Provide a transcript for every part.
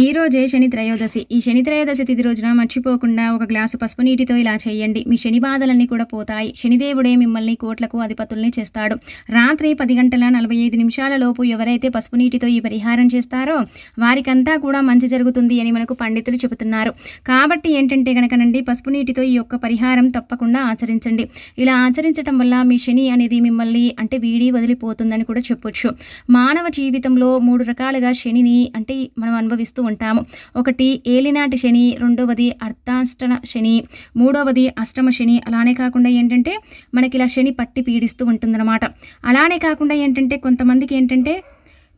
ఈ రోజే శని త్రయోదశి. ఈ శని త్రయోదశి తిథి రోజున మర్చిపోకుండా ఒక గ్లాసు పసుపు నీటితో ఇలా చేయండి. మీ శని బాధలన్నీ కూడా పోతాయి. శనిదేవుడే మిమ్మల్ని కోట్లకు అధిపతుల్ని చేస్తాడు. రాత్రి పది గంటల నలభై ఐదు నిమిషాల లోపు ఎవరైతే పసుపు నీటితో ఈ పరిహారం చేస్తారో వారికంతా కూడా మంచి జరుగుతుంది అని మనకు పండితులు చెబుతున్నారు. కాబట్టి ఏంటంటే కనుకనండి పసుపు నీటితో ఈ యొక్క పరిహారం తప్పకుండా ఆచరించండి. ఇలా ఆచరించడం వల్ల మీ శని అనేది మిమ్మల్ని అంటే వీడి వదిలిపోతుందని కూడా చెప్పొచ్చు. మానవ జీవితంలో మూడు రకాలుగా శనిని అంటే మనం అనుభవిస్తూ ఉంటాము. ఒకటి ఏలినాటి శని రెండవది అర్థాష్టన శని మూడవది అష్టమ శని. అలానే కాకుండా ఏంటంటే మనకి ఇలా శని పట్టి పీడిస్తూ ఉంటుందన్నమాట. అలానే కాకుండా ఏంటంటే కొంతమందికి ఏంటంటే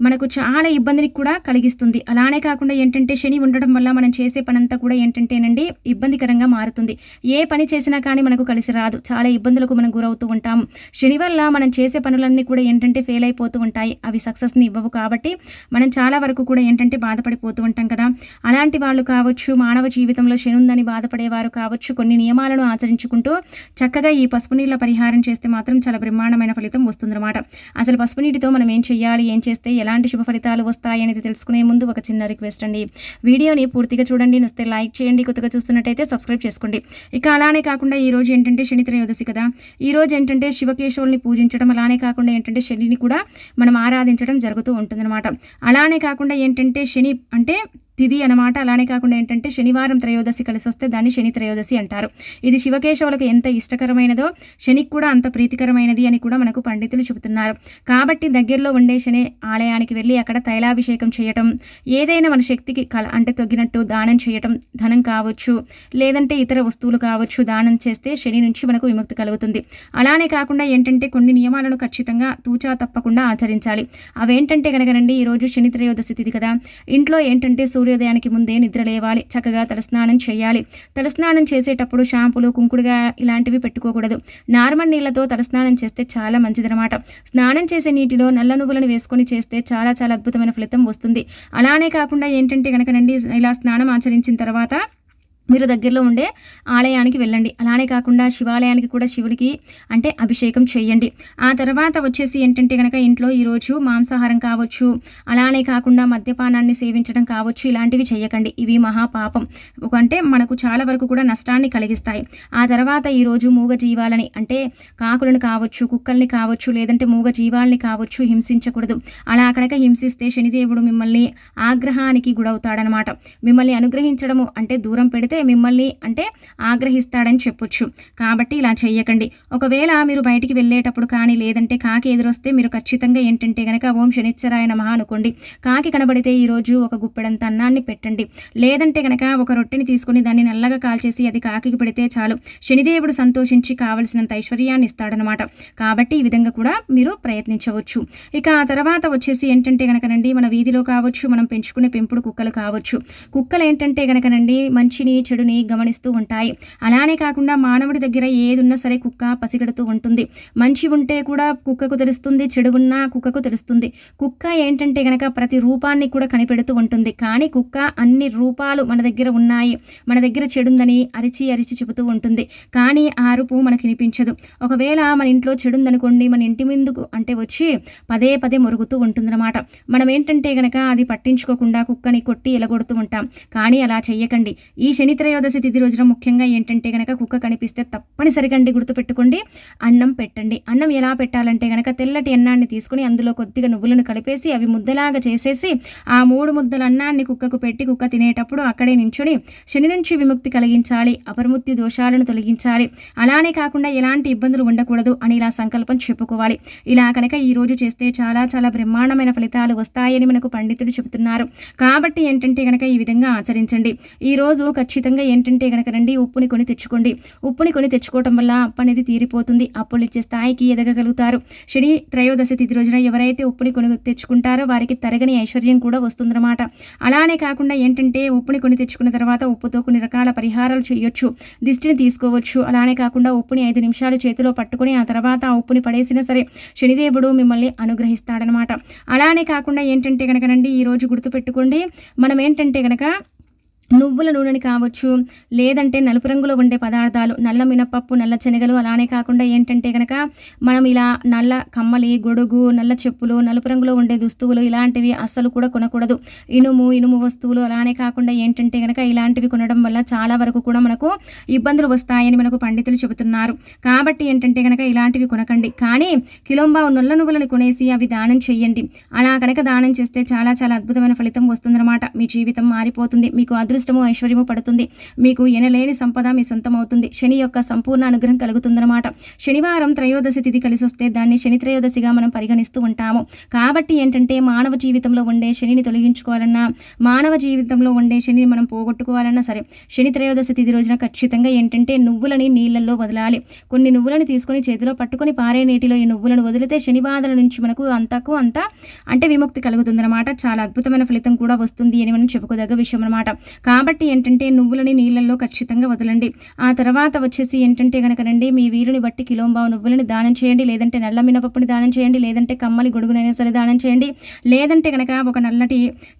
మనకు చాలా ఇబ్బందిని కూడా కలిగిస్తుంది. అలానే కాకుండా ఏంటంటే శని ఉండడం వల్ల మనం చేసే పనంతా కూడా ఏంటంటేనండి ఇబ్బందికరంగా మారుతుంది. ఏ పని చేసినా కానీ మనకు కలిసి రాదు. చాలా ఇబ్బందులకు మనం గురవుతూ ఉంటాము. శని వల్ల మనం చేసే పనులన్నీ కూడా ఏంటంటే ఫెయిల్ అయిపోతూ ఉంటాయి. అవి సక్సెస్ని ఇవ్వవు కాబట్టి మనం చాలా వరకు కూడా ఏంటంటే బాధపడిపోతూ ఉంటాం కదా. అలాంటి వాళ్ళు కావచ్చు మానవ జీవితంలో శని ఉందని బాధపడేవారు కావచ్చు కొన్ని నియమాలను ఆచరించుకుంటూ చక్కగా ఈ పసుపు నీళ్ళ పరిహారం చేస్తే మాత్రం చాలా బ్రహ్మాండమైన ఫలితం వస్తుందన్నమాట. అసలు పసుపు నీటితో మనం ఏం చేయాలి ఏం చేస్తే ఎలాంటి శుభ ఫలితాలు వస్తాయి అనేది తెలుసుకునే ముందు ఒక చిన్న రిక్వెస్ట్ అండి. వీడియోని పూర్తిగా చూడండి నస్తే లైక్ చేయండి కొత్తగా చూస్తున్నట్టయితే సబ్స్క్రైబ్ చేసుకోండి. ఇక అలానే కాకుండా ఈ రోజు ఏంటంటే శని త్రయోదశి కదా. ఈ రోజు ఏంటంటే శివకేశవుల్ని పూజించడం అలానే కాకుండా ఏంటంటే శనిని కూడా మనం ఆరాధించడం జరుగుతూ ఉంటుందన్నమాట. అలానే కాకుండా ఏంటంటే శని అంటే తిది అనమాట అలానే కాకుండా ఏంటంటే శనివారం త్రయోదశి కలిసి వస్తే దాన్ని శని త్రయోదశి అంటారు. ఇది శివకేశవులకు ఎంత ఇష్టకరమైనదో శనికి కూడా అంత ప్రీతికరమైనది అని కూడా మనకు పండితులు చెబుతున్నారు. కాబట్టి దగ్గరలో ఉండే శని ఆలయానికి వెళ్ళి అక్కడ తైలాభిషేకం చేయటం ఏదైనా మన శక్తికి కల అంటే తొగ్గినట్టు దానం చేయటం ధనం కావచ్చు లేదంటే ఇతర వస్తువులు కావచ్చు దానం చేస్తే శని నుంచి మనకు విముక్తి కలుగుతుంది. అలానే కాకుండా ఏంటంటే కొన్ని నియమాలను ఖచ్చితంగా తూచా తప్పకుండా ఆచరించాలి. అవేంటంటే కనుకనండి ఈరోజు శని త్రయోదశి తిథి కదా. ఇంట్లో ఏంటంటే సూర్యోదయానికి ముందే నిద్ర లేవాలి. చక్కగా తలస్నానం చేయాలి. తలస్నానం చేసేటప్పుడు షాంపులు కుంకుడుగా ఇలాంటివి పెట్టుకోకూడదు. నార్మల్ నీళ్ళతో తలస్నానం చేస్తే చాలా మంచిదనమాట స్నానం చేసే నీటిలో నల్ల నువ్వులను వేసుకొని చేస్తే చాలా చాలా అద్భుతమైన ఫలితం వస్తుంది. అలానే కాకుండా ఏంటంటే కనుకనండి ఇలా స్నానం ఆచరించిన తర్వాత మీరు దగ్గరలో ఉండే ఆలయానికి వెళ్ళండి. అలానే కాకుండా శివాలయానికి కూడా శివుడికి అంటే అభిషేకం చేయండి. ఆ తర్వాత వచ్చేసి ఏంటంటే కనుక ఇంట్లో ఈరోజు మాంసాహారం కావచ్చు అలానే కాకుండా మద్యపానాన్ని సేవించడం కావచ్చు ఇలాంటివి చేయకండి. ఇవి మహాపాపం. అంటే మనకు చాలా వరకు కూడా నష్టాన్ని కలిగిస్తాయి. ఆ తర్వాత ఈరోజు మూగ జీవాలని అంటే కాకులను కావచ్చు కుక్కల్ని కావచ్చు లేదంటే మూగ జీవాలని కావచ్చు హింసించకూడదు. అలా కనుక హింసిస్తే శనిదేవుడు మిమ్మల్ని ఆగ్రహానికి గురవుతాడనమాట. మిమ్మల్ని అనుగ్రహించడము అంటే దూరం పెడితే మిమ్మల్ని అంటే ఆగ్రహిస్తాడని చెప్పొచ్చు. కాబట్టి ఇలా చేయకండి ఒకవేళ మీరు బయటికి వెళ్ళేటప్పుడు కానీ లేదంటే కాకి ఎదురొస్తే మీరు ఖచ్చితంగా ఏంటంటే కనుక ఓం శనిచ్చరాయ నమహ అనుకోండి. కాకి కనబడితే ఈరోజు ఒక గుప్పెడంత అన్నాన్ని పెట్టండి. లేదంటే కనుక ఒక రొట్టెని తీసుకుని దాన్ని నల్లగా కాల్చేసి అది కాకి పెడితే చాలు. శనిదేవుడు సంతోషించి కావలసినంత ఐశ్వర్యాన్ని ఇస్తాడనమాట కాబట్టి ఈ విధంగా కూడా మీరు ప్రయత్నించవచ్చు. ఇక ఆ తర్వాత వచ్చేసి ఏంటంటే కనుకనండి మన వీధిలో కావచ్చు మనం పెంచుకునే పెంపుడు కుక్కలు కావచ్చు. కుక్కలు ఏంటంటే కనుకనండి మంచిని చెడుని గమనిస్తూ ఉంటాయి. అలానే కాకుండా మానవుడి దగ్గర ఏది ఉన్నా సరే కుక్క పసిగడుతూ ఉంటుంది. మంచి ఉంటే కూడా కుక్కకు తెలుస్తుంది చెడు ఉన్నా కుక్కకు తెలుస్తుంది. కుక్క ఏంటంటే గనక ప్రతి రూపాన్ని కూడా కనిపెడుతూ ఉంటుంది. కానీ కుక్క అన్ని రూపాలు మన దగ్గర ఉన్నాయి. మన దగ్గర చెడుందని అరిచి అరిచి చెబుతూ ఉంటుంది. కానీ ఆ అరుపు మనకి వినిపించదు. ఒకవేళ మన ఇంట్లో చెడుందనుకోండి మన ఇంటి ముందుకు అంటే వచ్చి పదే పదే మొరుగుతూ ఉంటుందన్నమాట. మనం ఏంటంటే గనక అది పట్టించుకోకుండా కుక్కని కొట్టి ఎలగొడుతూ ఉంటాం. కానీ అలా చెయ్యకండి. ఈ శని త్రయోదశి తిథి రోజున ముఖ్యంగా ఏంటంటే గనక కుక్క కనిపిస్తే తప్పనిసరిగా అండి గుర్తుపెట్టుకోండి. అన్నం పెట్టండి. అన్నం ఎలా పెట్టాలంటే గనక తెల్లటి అన్నాన్ని తీసుకుని అందులో కొద్దిగా నువ్వులను కలిపేసి అవి ముద్దలాగా చేసేసి ఆ మూడు ముద్దల అన్నాన్ని కుక్కకు పెట్టి కుక్క తినేటప్పుడు అక్కడే నించుని శని నుంచి విముక్తి కలిగించాలి అపరిముక్తి దోషాలను తొలగించాలి. అలానే కాకుండా ఎలాంటి ఇబ్బందులు ఉండకూడదు అని ఇలా సంకల్పం చెప్పుకోవాలి. ఇలా కనుక ఈరోజు చేస్తే చాలా చాలా బ్రహ్మాండమైన ఫలితాలు వస్తాయని మనకు పండితులు చెబుతున్నారు. కాబట్టి ఏంటంటే కనుక ఈ విధంగా ఆచరించండి. ఈ రోజు ఫలితంగా ఏంటంటే కనుక రండి ఉప్పుని కొని తెచ్చుకోండి. ఉప్పుని కొని తెచ్చుకోవటం వల్ల అప్పు అనేది తీరిపోతుంది. అప్పులు ఇచ్చే స్థాయికి ఎదగగలుగుతారు. శని త్రయోదశి తిథి రోజున ఎవరైతే ఉప్పుని కొని తెచ్చుకుంటారో వారికి తరగని ఐశ్వర్యం కూడా వస్తుందన్నమాట. అలానే కాకుండా ఏంటంటే ఉప్పుని కొని తెచ్చుకున్న తర్వాత ఉప్పుతో కొన్ని రకాల పరిహారాలు చేయొచ్చు దిష్టిని తీసుకోవచ్చు. అలానే కాకుండా ఉప్పుని ఐదు నిమిషాలు చేతిలో పట్టుకొని ఆ తర్వాత ఆ ఉప్పుని పడేసినా సరే శనిదేవుడు మిమ్మల్ని అనుగ్రహిస్తాడనమాట అలానే కాకుండా ఏంటంటే కనుకనండి ఈరోజు గుర్తుపెట్టుకోండి. మనం ఏంటంటే కనుక నువ్వుల నూనెని కావచ్చు లేదంటే నలుపు రంగులో ఉండే పదార్థాలు నల్ల మినపప్పు నల్ల శనగలు అలానే కాకుండా ఏంటంటే కనుక మనం ఇలా నల్ల కమ్మలి గొడుగు నల్ల చెప్పులు నలుపు రంగులో ఉండే దుస్తువులు ఇలాంటివి అస్సలు కూడా కొనకూడదు. ఇనుము ఇనుము వస్తువులు అలానే కాకుండా ఏంటంటే కనుక ఇలాంటివి కొనడం వల్ల చాలా వరకు కూడా మనకు ఇబ్బందులు వస్తాయని మనకు పండితులు చెబుతున్నారు. కాబట్టి ఏంటంటే కనుక ఇలాంటివి కొనకండి. కానీ కిలోంబా నల్ల నువ్వులను కొనేసి అవి దానం చేయండి అలా కనుక దానం చేస్తే చాలా చాలా అద్భుతమైన ఫలితం వస్తుందన్నమాట. మీ జీవితం మారిపోతుంది. మీకు అదృష్టము ఐశ్వర్యము పడుతుంది. మీకు ఎనలేని సంపద మీ సొంతం అవుతుంది శని యొక్క సంపూర్ణ అనుగ్రహం కలుగుతుందన్నమాట. శనివారం త్రయోదశి తిథి కలిసి వస్తే దాన్ని శని త్రయోదశిగా మనం పరిగణిస్తూ ఉంటాము. కాబట్టి ఏంటంటే మానవ జీవితంలో ఉండే శనిని తొలగించుకోవాలన్నా మానవ జీవితంలో ఉండే శనిని మనం పోగొట్టుకోవాలన్నా సరే శని త్రయోదశి తిథి రోజున ఖచ్చితంగా ఏంటంటే నువ్వులని నీళ్ళల్లో వదలాలి. కొన్ని నువ్వులను తీసుకొని చేతిలో పట్టుకొని పారే నీటిలో ఈ నువ్వులను వదిలితే శని బాధల నుంచి మనకు అంతకు అంత అంటే విముక్తి కలుగుతుందన్నమాట. చాలా అద్భుతమైన ఫలితం కూడా వస్తుంది అని మనం చెప్పుకోదగ్గ విషయం అనమాట కాబట్టి ఏంటంటే నువ్వులని నీళ్ళల్లో ఖచ్చితంగా వదలండి. ఆ తర్వాత వచ్చేసి ఏంటంటే కనుక రండి మీ వీరుని బట్టి కిలోంబావు నువ్వులని దానం చేయండి. లేదంటే నల్ల మినపప్పుని దానం చేయండి. లేదంటే కమ్మలి గొడుగునైనా సరే దానం చేయండి. లేదంటే కనుక ఒక నల్లటి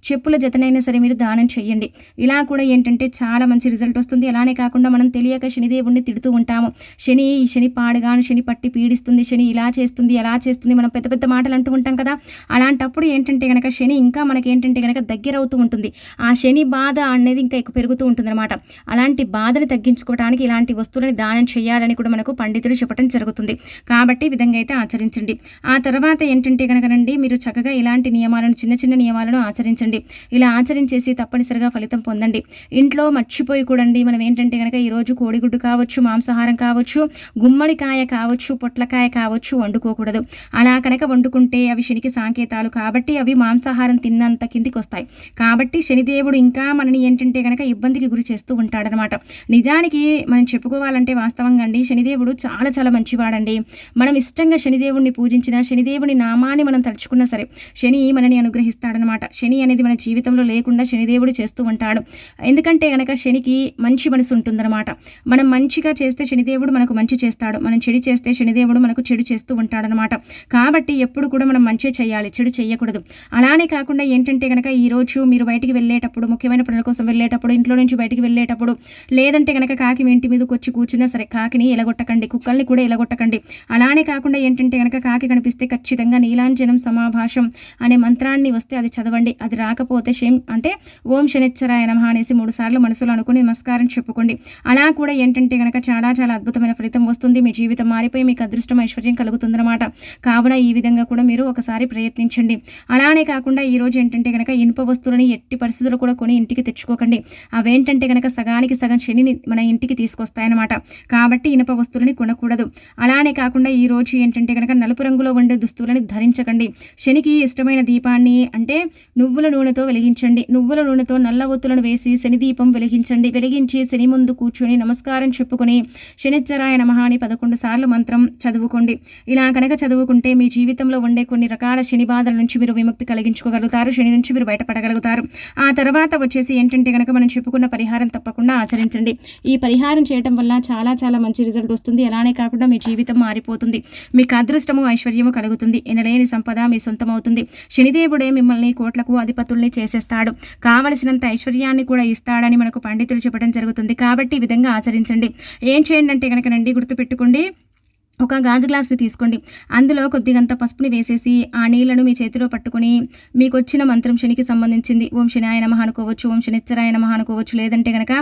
చెప్పుల జతనైనా సరే మీరు దానం చేయండి. ఇలా కూడా ఏంటంటే చాలా మంచి రిజల్ట్ వస్తుంది. అలానే కాకుండా మనం తెలియక శనిదేవుణ్ణి తిడుతూ ఉంటాము. శని ఈ శని పాడుగాను శని పట్టి పీడిస్తుంది శని ఇలా చేస్తుంది ఎలా చేస్తుంది మనం పెద్ద పెద్ద మాటలు అంటూ ఉంటాం కదా. అలాంటప్పుడు ఏంటంటే కనుక శని ఇంకా మనకి ఏంటంటే కనుక దగ్గర అవుతూ ఉంటుంది. ఆ శని బాధ అనేది ఇంకా ఎక్కువ పెరుగుతూ ఉంటుందన్నమాట. అలాంటి బాధని తగ్గించుకోవడానికి ఇలాంటి వస్తువులని దానం చేయాలని కూడా మనకు పండితులు చెప్పడం జరుగుతుంది. కాబట్టి ఈ విధంగా అయితే ఆచరించండి. ఆ తర్వాత ఏంటంటే కనుకనండి మీరు చక్కగా ఇలాంటి నియమాలను చిన్న చిన్న నియమాలను ఆచరించండి. ఇలా ఆచరించేసి తప్పనిసరిగా ఫలితం పొందండి. ఇంట్లో మర్చిపోయి కూడండి. మనం ఏంటంటే కనుక ఈరోజు కోడిగుడ్డు కావచ్చు మాంసాహారం కావచ్చు గుమ్మడికాయ కావచ్చు పొట్లకాయ కావచ్చు వండుకోకూడదు. అలా కనుక వండుకుంటే అవి శనికి సంకేతాలు కాబట్టి అవి మాంసాహారం తిన్నంత కిందికి వస్తాయి కాబట్టి శనిదేవుడు ఇంకా మనని ఏంటంటే కనుక ఇబ్బందికి గురి చేస్తూ ఉంటాడనమాట. నిజానికి మనం చెప్పుకోవాలంటే వాస్తవంగా అండి శనిదేవుడు చాలా చాలా మంచివాడండి. మనం ఇష్టంగా శనిదేవుడిని పూజించిన శనిదేవుని నామాన్ని మనం తలుచుకున్నా సరే శని మనని అనుగ్రహిస్తాడనమాట. శని అనేది మన జీవితంలో లేకుండా శనిదేవుడు చేస్తూ ఉంటాడు. ఎందుకంటే కనుక శనికి మంచి మనసు ఉంటుందన్నమాట. మనం మంచిగా చేస్తే శనిదేవుడు మనకు మంచి చేస్తాడు. మనం చెడు చేస్తే శనిదేవుడు మనకు చెడు చేస్తూ ఉంటాడనమాట. కాబట్టి ఎప్పుడు కూడా మనం మంచి చేయాలి చెడు చేయకూడదు. అలానే కాకుండా ఏంటంటే కనుక ఈరోజు మీరు బయటికి వెళ్ళేటప్పుడు ముఖ్యమైన పనుల కోసం వెళ్ళేటప్పుడు ఇంట్లో నుంచి బయటికి వెళ్ళేటప్పుడు లేదంటే కనుక కాకి మీ ఇంటి మీదకి వచ్చి కూర్చున్నా సరే కాకిని ఎలగొట్టకండి కుక్కల్ని కూడా ఎలగొట్టకండి. అలానే కాకుండా ఏంటంటే కనుక కాకి కనిపిస్తే ఖచ్చితంగా నీలాంజనం సమాభాషం అనే మంత్రాన్ని వస్తే అది చదవండి. అది రాకపోతే షేమ్ అంటే ఓం శనిచ్చరాయ నమ అనేసి మూడు సార్లు మనసులో అనుకుని నమస్కారం చెప్పుకోండి. అలా కూడా ఏంటంటే కనుక చాలా చాలా అద్భుతమైన ఫలితం వస్తుంది. మీ జీవితం మారిపోయి మీకు అదృష్టం ఐశ్వర్యం కలుగుతుందన్నమాట. కావున ఈ విధంగా కూడా మీరు ఒకసారి ప్రయత్నించండి. అలానే కాకుండా ఈ రోజు ఏంటంటే కనుక ఇనుప వస్తువులని ఎట్టి పరిస్థితులు కూడా కొని ఇంటికి తెచ్చుకో తెచ్చుకోకండి అవేంటంటే కనుక సగానికి సగం శనిని మన ఇంటికి తీసుకొస్తాయన్నమాట. కాబట్టి ఇనుప వస్తువులని కొనకూడదు. అలానే కాకుండా ఈ రోజు ఏంటంటే కనుక నలుపు రంగులో ఉండే దుస్తువులని ధరించకండి. శనికి ఇష్టమైన దీపాన్ని అంటే నువ్వుల నూనెతో వెలిగించండి. నువ్వుల నూనెతో నల్ల ఒత్తులను వేసి శని దీపం వెలిగించండి. వెలిగించి శని ముందు కూర్చొని నమస్కారం చెప్పుకొని శనిచ్చరాయ నమహాని అని పదకొండు సార్లు మంత్రం చదువుకోండి. ఇలా కనుక చదువుకుంటే మీ జీవితంలో ఉండే కొన్ని రకాల శని బాధల నుంచి మీరు విముక్తి కలిగించుకోగలుగుతారు. శని నుంచి మీరు బయటపడగలుగుతారు. ఆ తర్వాత వచ్చేసి ఏంటంటే కనుక మనం చెప్పుకున్న పరిహారం తప్పకుండా ఆచరించండి. ఈ పరిహారం చేయడం వల్ల చాలా చాలా మంచి రిజల్ట్ వస్తుంది. అలానే కాకుండా మీ జీవితం మారిపోతుంది. మీకు అదృష్టము ఐశ్వర్యము కలుగుతుంది. ఎనలేని సంపద మీ సొంతం అవుతుంది శనిదేవుడే మిమ్మల్ని కోట్లకు అధిపతుల్ని చేసేస్తాడు. కావలసినంత ఐశ్వర్యాన్ని కూడా ఇస్తాడని మనకు పండితులు చెప్పడం జరుగుతుంది. కాబట్టి ఈ విధంగా ఆచరించండి. ఏం చేయండి అంటే కనుకనండి గుర్తుపెట్టుకోండి. ఒక గాజు గ్లాసుని తీసుకోండి. అందులో కొద్దిగంత పసుపుని వేసేసి ఆ నీళ్ళను మీ చేతిలో పట్టుకుని మీకు వచ్చిన మంత్రం శనికి సంబంధించింది. ఓం శనాయ నమః అనుకోవచ్చు ఓం శనిచ్చరాయ నమః అనుకోవచ్చు లేదంటే కనుక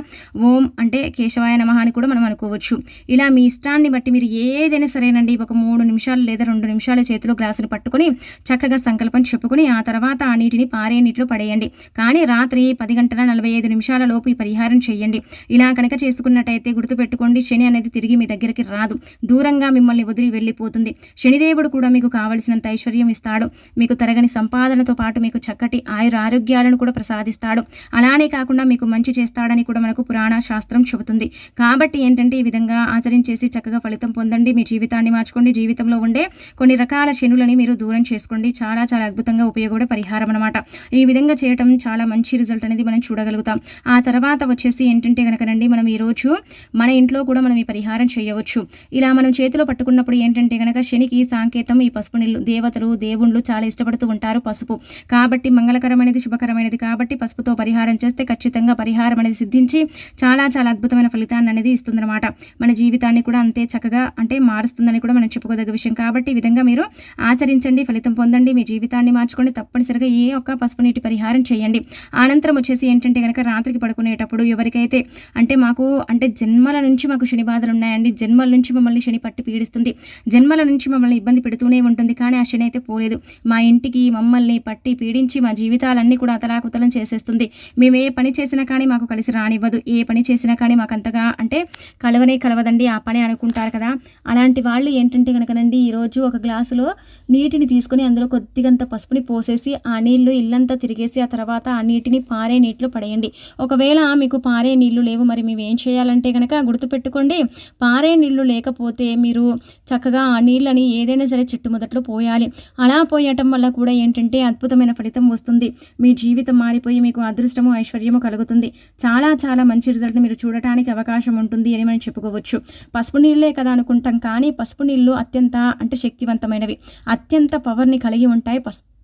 ఓం అంటే కేశవాయ నమః అని కూడా మనం అనుకోవచ్చు. ఇలా మీ ఇష్టాన్ని బట్టి మీరు ఏదైనా సరేనండి ఒక మూడు నిమిషాలు లేదా రెండు నిమిషాల చేతిలో గ్లాసును పట్టుకొని చక్కగా సంకల్పం చెప్పుకొని ఆ తర్వాత ఆ నీటిని పారే నీటిలో పడేయండి. కానీ రాత్రి పది గంటల నలభై ఐదు నిమిషాల లోపు ఈ పరిహారం చేయండి. ఇలా కనుక చేసుకున్నట్టయితే గుర్తుపెట్టుకోండి శని అనేది తిరిగి మీ దగ్గరికి రాదు. దూరంగా మిమ్మల్ని వదిలి వెళ్ళిపోతుంది. శనిదేవుడు కూడా మీకు కావలసినంత ఐశ్వర్యం ఇస్తాడు. మీకు తరగని సంపాదనతో పాటు మీకు చక్కటి ఆయుర ఆరోగ్యాలను కూడా ప్రసాదిస్తాడు. అలానే కాకుండా మీకు మంచి చేస్తాడని కూడా మనకు పురాణ శాస్త్రం చెబుతుంది. కాబట్టి ఏంటంటే ఈ విధంగా ఆచరించేసి చక్కగా ఫలితం పొందండి. మీ జీవితాన్ని మార్చుకోండి. జీవితంలో ఉండే కొన్ని రకాల శనులని మీరు దూరం చేసుకోండి. చాలా చాలా అద్భుతంగా ఉపయోగపడే పరిహారం అనమాట ఈ విధంగా చేయటం చాలా మంచి రిజల్ట్ అనేది మనం చూడగలుగుతాం. ఆ తర్వాత వచ్చేసి ఏంటంటే కనుకనండి మనం ఈరోజు మన ఇంట్లో కూడా మనం ఈ పరిహారం చేయవచ్చు. ఇలా మనం చేతిలో పట్టుకున్నప్పుడు ఏంటంటే కనుక శనికి సాంకేతం ఈ పసుపు నీళ్ళు దేవతలు దేవుళ్ళు చాలా ఇష్టపడుతూ ఉంటారు పసుపు. కాబట్టి మంగళకరమైనది శుభకరమైనది కాబట్టి పసుపుతో పరిహారం చేస్తే ఖచ్చితంగా పరిహారం అనేది సిద్ధించి చాలా చాలా అద్భుతమైన ఫలితాన్ని అనేది ఇస్తుందన్నమాట. మన జీవితాన్ని కూడా అంతే చక్కగా అంటే మారుస్తుందని కూడా మనం చెప్పుకోదగ్గ విషయం. కాబట్టి ఈ విధంగా మీరు ఆచరించండి ఫలితం పొందండి మీ జీవితాన్ని మార్చుకోండి తప్పనిసరిగా ఏ ఒక్క పసుపు నీటి పరిహారం చేయండి. అనంతరం వచ్చేసి ఏంటంటే కనుక రాత్రికి పడుకునేటప్పుడు ఎవరికైతే అంటే మాకు అంటే జన్మల నుంచి మాకు శని బాధలు ఉన్నాయండి జన్మల నుంచి మమ్మల్ని శని పట్టి పీడిస్తుంది జన్మల నుంచి మమ్మల్ని ఇబ్బంది పెడుతూనే ఉంటుంది. కానీ ఆ శని అయితే పోలేదు. మా ఇంటికి మమ్మల్ని పట్టి పీడించి మా జీవితాలన్నీ కూడా అతలాకుతలం చేసేస్తుంది. మేము ఏ పని చేసినా కానీ మాకు కలిసి రానివ్వదు. ఏ పని చేసినా కానీ మాకు అంతగా అంటే కలవనే కలవదండి. ఆ పని అనుకుంటారు కదా. అలాంటి వాళ్ళు ఏంటంటే కనుకనండి ఈరోజు ఒక గ్లాసులో నీటిని తీసుకొని అందులో కొద్దిగంత పసుపుని పోసేసి ఆ నీళ్ళు ఇల్లంతా తిరిగేసి ఆ తర్వాత ఆ నీటిని పారే నీటిలో పడేయండి. ఒకవేళ మీకు పారే నీళ్ళు లేవు మరి మేము ఏం చేయాలంటే కనుక గుర్తుపెట్టుకోండి. పారే నీళ్ళు లేకపోతే మీరు చక్కగా ఆ నీళ్ళని ఏదైనా సరే చెట్టు మొదట్లో పోయాలి. అలా పోయటం వల్ల కూడా ఏంటంటే అద్భుతమైన ఫలితం వస్తుంది. మీ జీవితం మారిపోయి మీకు అదృష్టము ఐశ్వర్యము కలుగుతుంది. చాలా చాలా మంచి రిజల్ట్ మీరు చూడటానికి అవకాశం ఉంటుంది అని మనం చెప్పుకోవచ్చు. పసుపు నీళ్ళే కదా అనుకుంటాం కానీ పసుపు నీళ్ళు అత్యంత అంటే శక్తివంతమైనవి. అత్యంత పవర్ని కలిగి ఉంటాయి పసుపు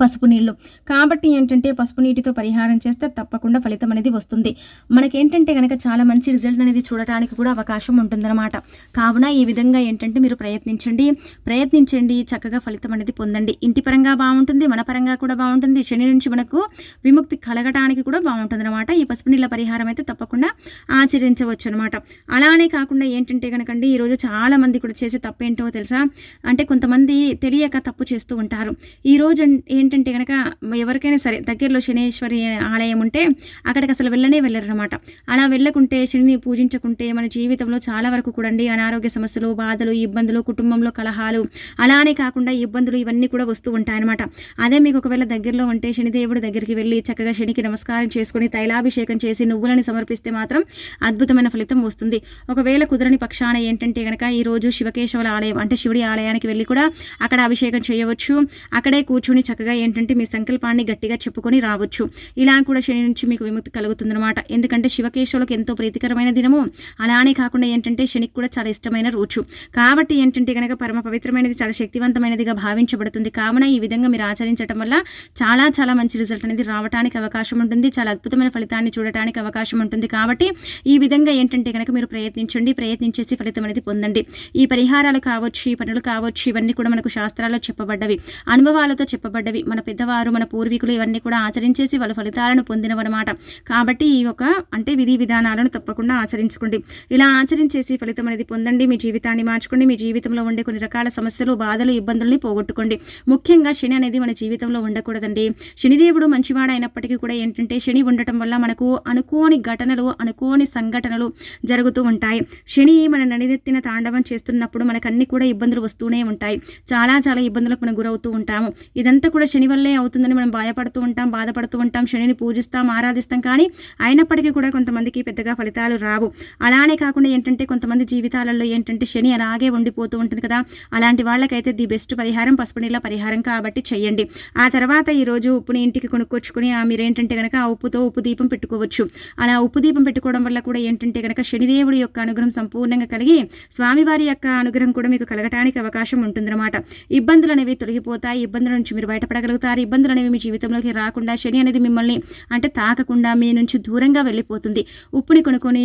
పసుపు నీళ్ళు కాబట్టి ఏంటంటే పసుపు నీటితో పరిహారం చేస్తే తప్పకుండా ఫలితం అనేది వస్తుంది. మనకేంటంటే కనుక చాలా మంచి రిజల్ట్ అనేది చూడటానికి కూడా అవకాశం ఉంటుందన్నమాట. కావున ఈ విధంగా ఏంటంటే మీరు ప్రయత్నించండి. ప్రయత్నించండి. చక్కగా ఫలితం అనేది పొందండి. ఇంటి పరంగా బాగుంటుంది మన పరంగా కూడా బాగుంటుంది. శని నుంచి మనకు విముక్తి కలగటానికి కూడా బాగుంటుంది అనమాట ఈ పసుపు నీళ్ళ పరిహారం అయితే తప్పకుండా ఆచరించవచ్చు అనమాట అలానే కాకుండా ఏంటంటే కనుకండి ఈరోజు చాలా మంది కూడా చేసే తప్పేంటో తెలుసా? అంటే కొంతమంది తెలియక తప్పు చేస్తూ ఉంటారు. ఈరోజు ఏంటంటే కనుక ఎవరికైనా సరే దగ్గరలో శనేశ్వరి ఆలయం ఉంటే అక్కడికి అసలు వెళ్ళనే వెళ్ళరనమాట అలా వెళ్ళకుంటే శనిని పూజించకుంటే మన జీవితంలో చాలా వరకు కూడండి అనారోగ్య సమస్యలు బాధలు ఇబ్బందులు కుటుంబంలో కలహాలు అలానే కాకుండా ఇబ్బందులు ఇవన్నీ కూడా వస్తూ ఉంటాయన్నమాట. అదే మీకు ఒకవేళ దగ్గరలో ఉంటే శనిదేవుడి దగ్గరికి వెళ్ళి చక్కగా శనికి నమస్కారం చేసుకుని తైలాభిషేకం చేసి నువ్వులని సమర్పిస్తే మాత్రం అద్భుతమైన ఫలితం వస్తుంది. ఒకవేళ కుదరని పక్షాన ఏంటంటే కనుక ఈరోజు శివకేశవుల ఆలయం అంటే శివుడి ఆలయానికి వెళ్ళి కూడా అక్కడ అభిషేకం చేయవచ్చు. అక్కడే కూర్చుని చక్కగా ఏంటంటే మీ సంకల్పాన్ని గట్టిగా చెప్పుకొని రావచ్చు. ఇలా కూడా శని నుంచి మీకు విముక్తి కలుగుతుందన్నమాట. ఎందుకంటే శివకేశవులకు ఎంతో ప్రీతికరమైన దినము. అలానే కాకుండా ఏంటంటే శనికి కూడా చాలా ఇష్టమైన రోజు. కాబట్టి ఏంటంటే కనుక పరమ పవిత్రమైనది చాలా శక్తివంతమైనదిగా భావించబడుతుంది. కావున ఈ విధంగా మీరు ఆచరించడం వల్ల చాలా చాలా మంచి రిజల్ట్ అనేది రావడానికి అవకాశం ఉంటుంది. చాలా అద్భుతమైన ఫలితాన్ని చూడటానికి అవకాశం ఉంటుంది. కాబట్టి ఈ విధంగా ఏంటంటే కనుక మీరు ప్రయత్నించండి. ప్రయత్నించేసి ఫలితం అనేది పొందండి. ఈ పరిహారాలు కావచ్చు ఈ పనులు కావచ్చు ఇవన్నీ కూడా మనకు శాస్త్రాల్లో చెప్పబడ్డవి. అనుభవాలతో చెప్పబడ్డవి. మన పెద్దవారు మన పూర్వీకులు ఇవన్నీ కూడా ఆచరించేసి వాళ్ళ ఫలితాలను పొందినవన్నమాట. కాబట్టి ఈ యొక్క అంటే విధి విధానాలను తప్పకుండా ఆచరించుకోండి. ఇలా ఆచరించేసి ఫలితం అనేది పొందండి. మీ జీవితాన్ని మార్చుకోండి. మీ జీవితంలో ఉండే కొన్ని రకాల సమస్యలు బాధలు ఇబ్బందుల్ని పోగొట్టుకోండి. ముఖ్యంగా శని అనేది మన జీవితంలో ఉండకూడదండి. శనిదేవుడు మంచివాడు అయినప్పటికీ కూడా ఏంటంటే శని ఉండటం వల్ల మనకు అనుకోని ఘటనలు అనుకోని సంఘటనలు జరుగుతూ ఉంటాయి. శని మన నడిదెత్తిన తాండవం చేస్తున్నప్పుడు మనకన్నీ కూడా ఇబ్బందులు వస్తూనే ఉంటాయి. చాలా చాలా ఇబ్బందులకు మనం గురవుతూ ఉంటాము. ఇదంతా కూడా శని వల్లే అవుతుందని మనం భయపడుతూ ఉంటాం బాధపడుతూ ఉంటాం శనిని పూజిస్తాం ఆరాధిస్తాం. కానీ అయినప్పటికీ కూడా కొంతమందికి పెద్దగా ఫలితాలు రావు. అలానే కాకుండా ఏంటంటే కొంతమంది జీవితాలలో ఏంటంటే శని అలాగే ఉండిపోతూ ఉంటుంది కదా. అలాంటి వాళ్ళకైతే ది బెస్ట్ పరిహారం పసుపు నీళ్ళ పరిహారం కాబట్టి చేయండి. ఆ తర్వాత ఈరోజు ఉప్పుని ఇంటికి కొనుక్కొచ్చుకుని మీరేంటంటే కనుక ఆ ఉప్పుతో ఉప్పు దీపం పెట్టుకోవచ్చు. అలా ఉప్పు దీపం పెట్టుకోవడం వల్ల కూడా ఏంటంటే కనుక శనిదేవుడి యొక్క అనుగ్రహం సంపూర్ణంగా కలిగి స్వామివారి యొక్క అనుగ్రహం కూడా మీకు కలగటానికి అవకాశం ఉంటుందన్నమాట. ఇబ్బందులు అనేవి తొలగిపోతాయి. ఇబ్బందుల నుంచి మీరు బయటపడగలుగుతారు ఇబ్బందులు అనేవి మీ జీవితంలోకి రాకుండా శని అనేది మిమ్మల్ని అంటే తాకకుండా మీ నుంచి దూరంగా వెళ్ళిపోతుంది. ఉప్పుని కొనుక్కొని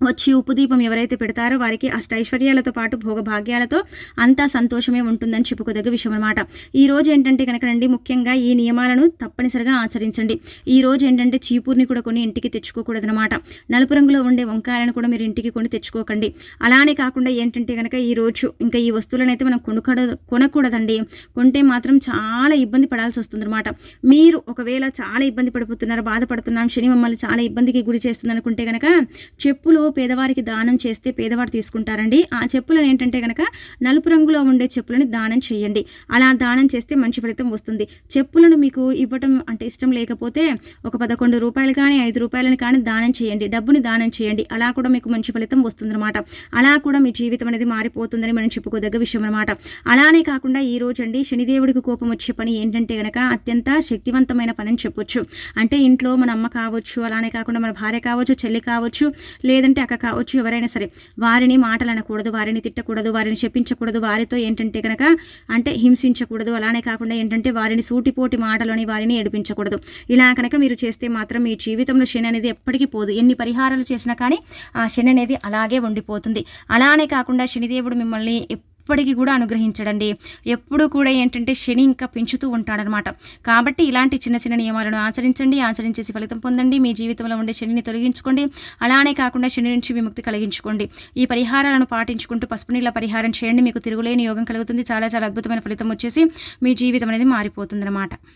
వచ్చి ఉప్పు దీపం ఎవరైతే పెడతారో వారికి అష్టైశ్వర్యాలతో పాటు భోగభాగ్యాలతో అంతా సంతోషమే ఉంటుందని చెప్పుకోదగ్గ విషయం అనమాట ఈ రోజు ఏంటంటే కనుక రండి ముఖ్యంగా ఈ నియమాలను తప్పనిసరిగా ఆచరించండి. ఈ రోజు ఏంటంటే చీపూర్ని కూడా కొని ఇంటికి తెచ్చుకోకూడదనమాట నలుపు రంగులో ఉండే వంకాయలను కూడా మీరు ఇంటికి కొని తెచ్చుకోకండి. అలానే కాకుండా ఏంటంటే కనుక ఈ రోజు ఇంకా ఈ వస్తువులను అయితే మనం కొనుకడ కొనకూడదండి. కొంటే మాత్రం చాలా ఇబ్బంది పడాల్సి వస్తుందన్నమాట. మీరు ఒకవేళ చాలా ఇబ్బంది పడిపోతున్నారు బాధపడుతున్నాం శని మమ్మల్ని చాలా ఇబ్బందికి గురి చేస్తుంది అనుకుంటే కనుక చెప్పులు పేదవారికి దానం చేస్తే పేదవారు తీసుకుంటారండి. ఆ చెప్పులు ఏంటంటే కనుక నలుపు రంగులో ఉండే చెప్పులను దానం చేయండి. అలా దానం చేస్తే మంచి ఫలితం వస్తుంది. చెప్పులను మీకు ఇవ్వటం అంటే ఇష్టం లేకపోతే ఒక పదకొండు రూపాయలు కానీ ఐదు రూపాయలను కానీ దానం చేయండి. డబ్బుని దానం చేయండి. అలా కూడా మీకు మంచి ఫలితం వస్తుందన్నమాట. అలా కూడా మీ జీవితం అనేది మారిపోతుందని మనం చెప్పుకోదగ్గ విషయం అనమాట అలానే కాకుండా ఈ రోజు అండి శనిదేవుడికి కోపం వచ్చే పని ఏంటంటే కనుక అత్యంత శక్తివంతమైన పని అని చెప్పొచ్చు. అంటే ఇంట్లో మన అమ్మ కావచ్చు అలానే కాకుండా మన భార్య కావచ్చు చెల్లి కావచ్చు లేదంటే పుట్టింటి అక్క కావచ్చు ఎవరైనా సరే. వారిని మాటలు అనకూడదు వారిని తిట్టకూడదు వారిని చెప్పించకూడదు వారితో ఏంటంటే కనుక అంటే హింసించకూడదు. అలానే కాకుండా ఏంటంటే వారిని సూటిపోటి మాటలని వారిని ఏడిపించకూడదు. ఇలా కనుక మీరు చేస్తే మాత్రం మీ జీవితంలో శని అనేది ఎప్పటికీ పోదు. ఎన్ని పరిహారాలు చేసినా కానీ ఆ శని అనేది అలాగే ఉండిపోతుంది. అలానే కాకుండా శనిదేవుడు మిమ్మల్ని ఎప్పటికీ కూడా అనుగ్రహించడండి. ఎప్పుడు కూడా ఏంటంటే శని ఇంకా పెంచుతూ ఉంటాడనమాట. కాబట్టి ఇలాంటి చిన్న చిన్న నియమాలను ఆచరించండి ఆచరించేసి ఫలితం పొందండి. మీ జీవితంలో ఉండే శనిని తొలగించుకోండి. అలానే కాకుండా శని నుంచి విముక్తి కలిగించుకోండి. ఈ పరిహారాలను పాటించుకుంటూ పసుపు నీళ్ళ పరిహారం చేయండి. మీకు తిరుగులేని యోగం కలుగుతుంది. చాలా చాలా అద్భుతమైన ఫలితం వచ్చేసి మీ జీవితం అనేది మారిపోతుందన్నమాట